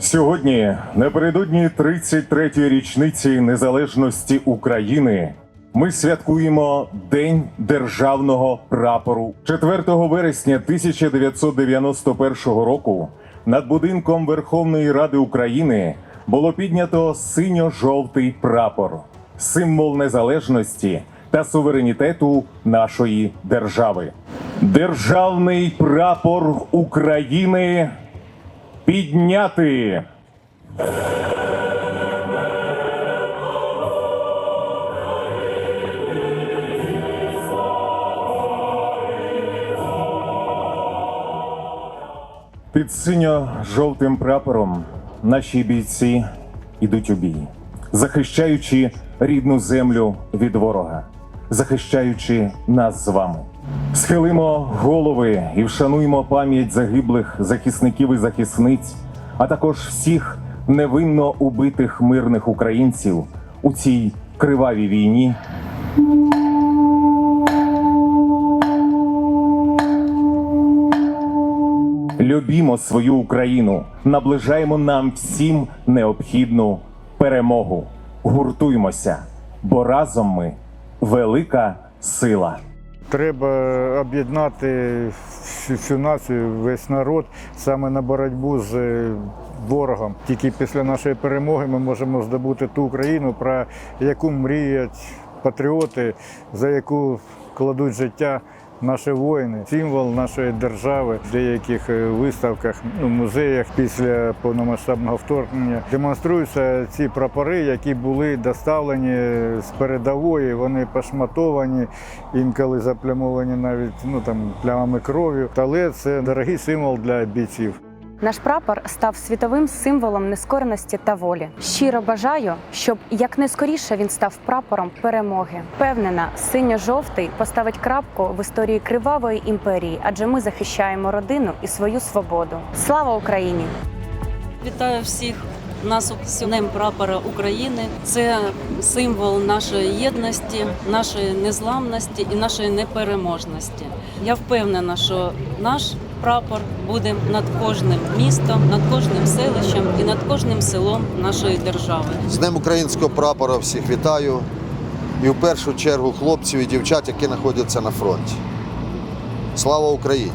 Сьогодні, напередодні 33-ї річниці незалежності України, ми святкуємо День державного прапору. 4 вересня 1991 року над будинком Верховної Ради України було піднято синьо-жовтий прапор, символ незалежності та суверенітету нашої держави. Державний прапор України підняти. Під синьо-жовтим прапором наші бійці йдуть у бій, захищаючи рідну землю від ворога, захищаючи нас з вами. Схилимо голови і вшануємо пам'ять загиблих захисників і захисниць, а також всіх невинно убитих мирних українців у цій кривавій війні. Любімо свою Україну, наближаємо нам всім необхідну перемогу. Гуртуймося, бо разом ми велика сила. Треба об'єднати всю, націю, весь народ саме на боротьбу з е, ворогом. Тільки після нашої перемоги ми можемо здобути ту Україну, про яку мріють патріоти, за яку кладуть життя наші воїни. Символ нашої держави в деяких е, виставках, ну, музеях після повномасштабного вторгнення демонструються ці прапори, які були доставлені з передової. Вони пошматовані, інколи заплямовані навіть ну там плямами крові. Але це дорогий символ для бійців. Наш прапор став світовим символом нескореності та волі. Щиро бажаю, щоб якнайскоріше він став прапором перемоги. Впевнена, синьо-жовтий поставить крапку в історії кривавої імперії, адже ми захищаємо родину і свою свободу. Слава Україні! Вітаю всіх нас Днем прапора України. Це символ нашої єдності, нашої незламності і нашої непереможності. Я впевнена, що наш прапор буде над кожним містом, над кожним селищем і над кожним селом нашої держави. З Днем українського прапора всіх вітаю. І в першу чергу хлопців і дівчат, які знаходяться на фронті. Слава Україні!